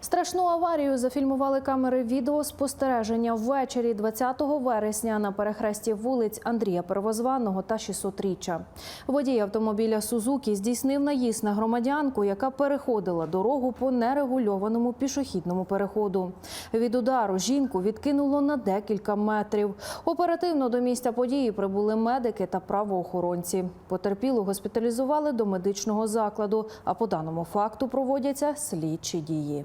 Страшну аварію зафільмували камери відеоспостереження ввечері 20 вересня на перехресті вулиць Андрія Первозваного та 600-річчя. Водій автомобіля Сузукі здійснив наїзд на громадянку, яка переходила дорогу по нерегульованому пішохідному переходу. Від удару жінку відкинуло на декілька метрів. Оперативно до місця події прибули медики та правоохоронці. Потерпілу госпіталізували до медичного закладу, а по даному факту проводяться слідчі дії.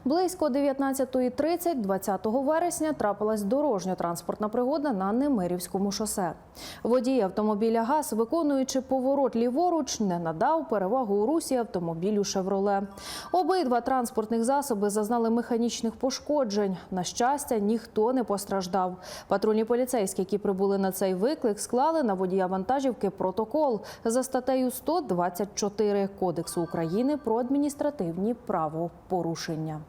Близько 19.30 20 вересня трапилась дорожньо-транспортна пригода на Немирівському шосе. Водій автомобіля ГАЗ, виконуючи поворот ліворуч, не надав перевагу у русі автомобілю «Шевроле». Обидва транспортних засоби зазнали механічних пошкоджень. На щастя, ніхто не постраждав. Патрульні поліцейські, які прибули на цей виклик, склали на водія вантажівки протокол за статтею 124 Кодексу України про адміністративні правопорушення.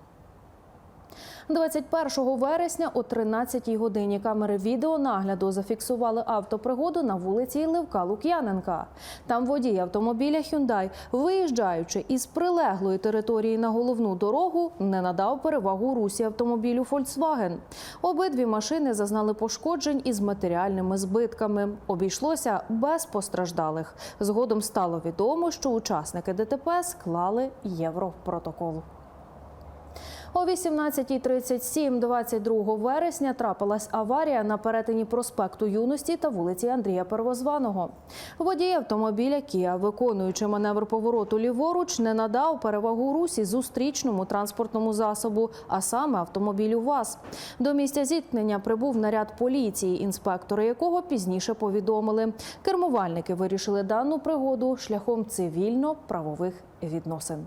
21 вересня о 13 годині камери відеонагляду зафіксували автопригоду на вулиці Левка Лук'яненка. Там водій автомобіля Hyundai, виїжджаючи із прилеглої території на головну дорогу, не надав перевагу русі автомобілю Volkswagen. Обидві машини зазнали пошкоджень із матеріальними збитками. Обійшлося без постраждалих. Згодом стало відомо, що учасники ДТП склали європротокол. О 18.37 22 вересня трапилась аварія на перетині проспекту Юності та вулиці Андрія Первозваного. Водій автомобіля Кія, виконуючи маневр повороту ліворуч, не надав перевагу русі зустрічному транспортному засобу, а саме автомобілю ВАЗ. До місця зіткнення прибув наряд поліції, інспектори якого пізніше повідомили. Кермувальники вирішили дану пригоду шляхом цивільно-правових відносин.